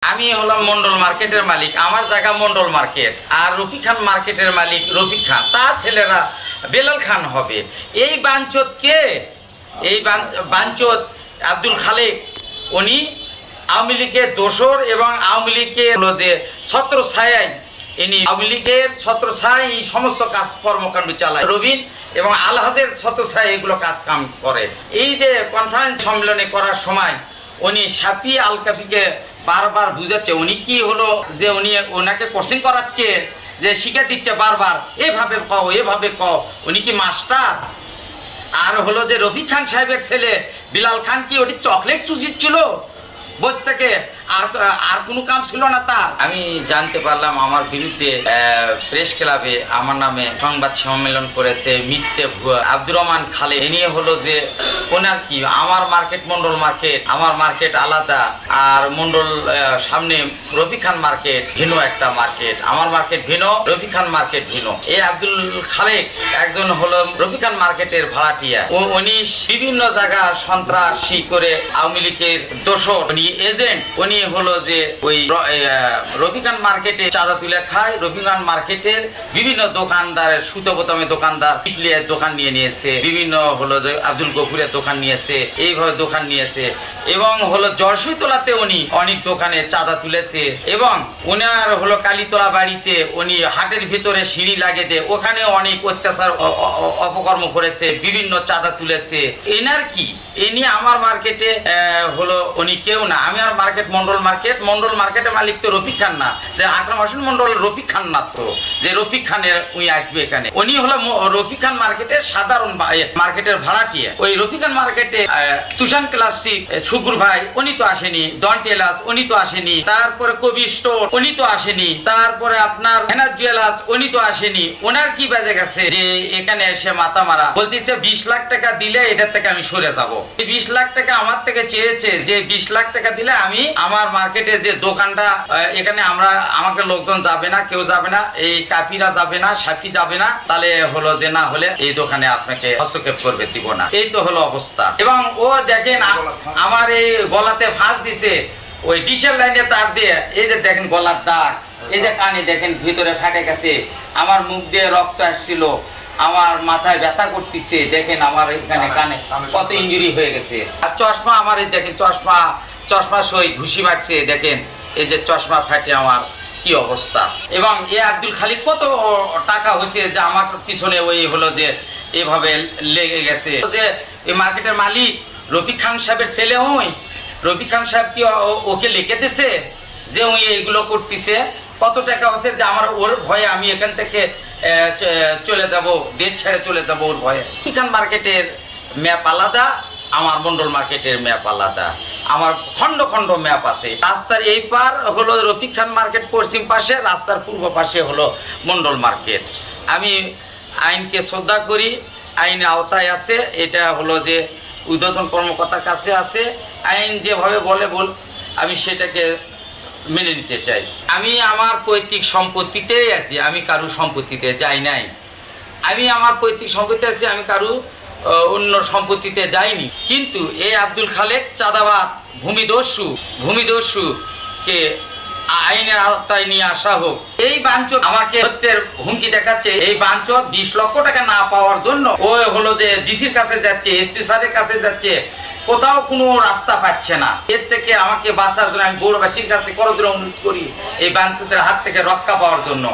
আমি হলাম মন্ডল মার্কেটের মালিক, আমার জায়গা মন্ডল মার্কেট, আর রফি খান মার্কেটের মালিক রফিক খান। তার ছেলেরা বেলাল খান হবে। এই বাঞ্চত কে এই বাঞ্চ- বাঞ্চত আব্দুল খালেক, উনি আওয়ামী লীগের দোসর এবং আওয়ামী লীগের ছত্র ছায় ইনি আওয়ামী লীগের ছত্র ছায় সমস্ত কাজ কর্মকাণ্ড চালায়। রবিন এবং আলহাজের ছত্র ছায় এগুলো কাজ কাম করে। এই যে কনফারেন্স সম্মেলনে করার সময় উনি সাপি আল কাফিকে বারবার বুঝাচ্ছে। উনি কি হলো যে উনি ওনাকে কোচিং করাচ্ছে, যে শিখে দিচ্ছে বারবার, এভাবে কও এভাবে কও। উনি কি মাস্টার আর হলো যে রফি খান সাহেবের ছেলে, বিলাল খান কি ওটি চকলেট চুষিচ্ছিল বসে থেকে আর আর কোনো কাম ছিল না তার? আমি জানতে পারলাম আমার বিরুদ্ধে প্রেস ক্লাবে আমার নামে সংবাদ সম্মেলন করেছে মিথ্যে আব্দুর রহমান খালে এ নিয়ে হলো যে, ওনার কি? আমার মার্কেট মন্ডল মার্কেট আমার মার্কেট আলাদা। আর মন্ডল সামনে রফি খান মার্কেট ভিন্ন একটা মার্কেট। আমার মার্কেট ভিন্ন রফি খান মার্কেট ভিন্ন। এই আব্দুল খালেক একজন হলো রফি খান মার্কেটের ভাড়াটিয়া। উনি বিভিন্ন জায়গা সন্ত্রাসী করে আওয়ামী লীগের দোষর। উনি এজেন্ট উনি হলো যে ওই র- এই, আহ, রফিকান মার্কেটে চাঁদা তুলে খায়। রফিকান মার্কেটের বিভিন্ন দোকানদারের সুতো বোতামে দোকানদার টিকলিয়ার দোকান নিয়ে নিয়েছে। বিভিন্ন হলো যে আব্দুল গফুরের দোকান নিয়েছে এইভাবে দোকান নিয়েছে। এবং হলো জরসুইতলাতে উনি অনেক দোকানে চাঁদা তুলেছে এবং ওনার হলো কালীতলা বাড়িতে উনি হাটের ভিতরে সিঁড়ি লাগিয়ে দিয়ে ওখানে অনেক অত্যাচার অপকর্ম করেছে, বিভিন্ন চাঁদা তুলেছে। এনার কি? এ নিয়ে আমার মার্কেটে হলো উনি কেউ না। আমি আর মার্কেট মন্ডল মার্কেট মন্ডল মার্কেটের মালিক তো রফিক খান না। যে আকরাম হোসেন মন্ডল রফিক খান না তো। যে রফিক খানের উনি আসবে এখানে। উনি হলো রফিক খান মার্কেটের সাধারণ মার্কেটের ভাড়াটিয়া। ওই রফিক খান মার্কেটে তুষান ক্লাসিক শুকুর ভাই, উনি তো আসেনি। উনি তো আসেনি। তারপরে কবি স্টোর উনি তো আসেনি। তারপরে আপনার উনি তো আসেনি। ওনার কি গেছে যে এখানে এসে মাথা মারা? বলতেছে, বিশ লাখ টাকা দিলে এটার থেকে আমি সরে বিশ লাখ টাকা আমার থেকে চেয়েছে যে, বিশ লাখ টাকা দিলে আমি আমার মার্কেটে যে দোকানটা এখানে আমরা, আমাকে লোকজন যাবে না, কেউ যাবে না, এই কাপিরা যাবে না, সাথী যাবে না, তাহলে হলো যে না হলে এই দোকানে আপনাকে হস্তক্ষেপ করবে, দিব না। এই তো হলো অবস্থা। এবং ও দেখেন আমার এই গলাতে ফাঁস দিছে ওই ডিসেল লাইনে তার দিয়ে এই যে দেখেন গলার দাগ এই যে কানে দেখেন ভিতরে ফাটে গেছে আমার মুখ দিয়ে রক্ত আসছিল আমার মাথায় ব্যথা করতেছে দেখেন আমার এখানে কানে কত ইঞ্জুরি হয়ে গেছে। আর চশমা আমার এই দেখেন চশমা চশমা সই ঘুষি মারছে দেখেন এই যে চশমা ফাটে আমার কি অবস্থা? এবং এ আব্দুল খালি কত টাকা হয়েছে যে আমার পিছনে ওই হলো যে এভাবে লেগে গেছে। যে এই মার্কেটের মালিক রফিক খান সাহেবের ছেলে ওই রফিক খান সাহেব কি ওকে লিখে দিছে যে উনি এইগুলো করতেছে? কত টাকা হচ্ছে যে আমার ওর ভয়ে আমি এখান থেকে চলে যাব, দেশ ছেড়ে চলে যাব ওর ভয়ে? রফিক খান মার্কেটের ম্যাপ আলাদা, আমার মন্ডল মার্কেটের ম্যাপ আলাদা। আমার খণ্ড খণ্ড ম্যাপ আছে। রাস্তার এই পার হলো রফিক খান মার্কেট, পশ্চিম পাশে, রাস্তার পূর্ব পাশে হলো মন্ডল মার্কেট। আমি আইনকে শ্রদ্ধা করি আইন আওতায় আছে, এটা হলো যে উদ্বোধন কর্মকর্তার কাছে আছে। আইন যেভাবে বলে বল, আমি সেটাকে মেনে নিতে চাই। আমি আমার পৈতৃক সম্পত্তিতেই আছি, আমি কারও সম্পত্তিতে যাই নাই। আমি আমার পৈতৃক সম্পত্তি আছি, আমি কারও অন্য সম্পত্তিতে যাইনি। কিন্তু এই আব্দুল খালেক চাঁদাবাদ, ভূমিদস্যু, ভূমিদস্যুকে আইনের আওতায় নিয়ে আসা হোক। এই বাঞ্চত আমাকে হত্যের হুমকি দেখাচ্ছে। এই বাঞ্চত বিশ লক্ষ টাকা না পাওয়ার জন্য ও হলো যে ডিসির কাছে যাচ্ছে, এসপি স্যারের কাছে যাচ্ছে, কোথাও কোনো রাস্তা পাচ্ছে না। এর থেকে আমাকে বাঁচার জন্য আমি গৌরবাসীর কাছে করজোর অনুরোধ করি এই বাঞ্চতের হাত থেকে রক্ষা পাওয়ার জন্য।